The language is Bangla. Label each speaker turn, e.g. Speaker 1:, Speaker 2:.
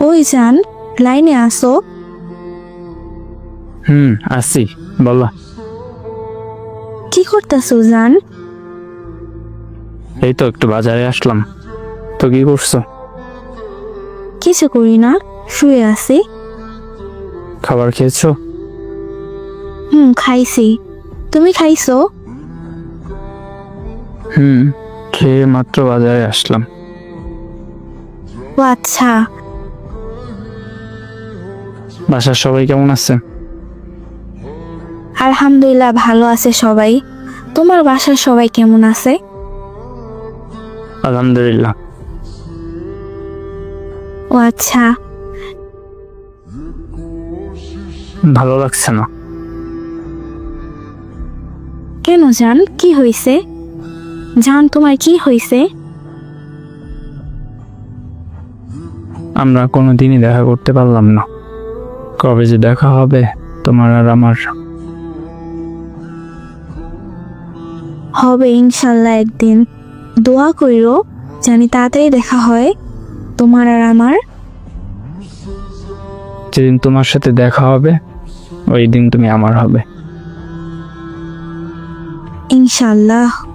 Speaker 1: ওই জান লাইনে আসো।
Speaker 2: হুম আসি বলো।
Speaker 1: কি করতেছো জান?
Speaker 2: এই তো একটু বাজারে আসলাম। তো কি করছ?
Speaker 1: কিছু করি না শুয়ে আছি।
Speaker 2: খাবার খেয়েছো?
Speaker 1: হুম খাইছি। তুমি খাইছো?
Speaker 2: হুম খেয়ে মাত্র বাজারে আসলাম।
Speaker 1: ও আচ্ছা।
Speaker 2: বাসার সবাই কেমন আছে?
Speaker 1: আলহামদুলিল্লাহ ভালো আছে সবাই। তোমার বাসার সবাই কেমন আছে?
Speaker 2: আলহামদুলিল্লাহ।
Speaker 1: ও আচ্ছা।
Speaker 2: ভালো লাগছে না।
Speaker 1: কেন জান? কি হয়েছে জান তোমার কি হয়েছে
Speaker 2: আমরা কোনো দিনই দেখা করতে পারলাম না। কবে যে দেখা হবে তোমার আর আমার।
Speaker 1: হবে ইনশাল্লাহ একদিন। দোয়া কইরো জানি তাড়াতাড়ি দেখা হয় তোমার আর আমার।
Speaker 2: যেদিন তোমার সাথে দেখা হবে ওই দিন তুমি আমার হবে।
Speaker 1: ইনশাল্লাহ।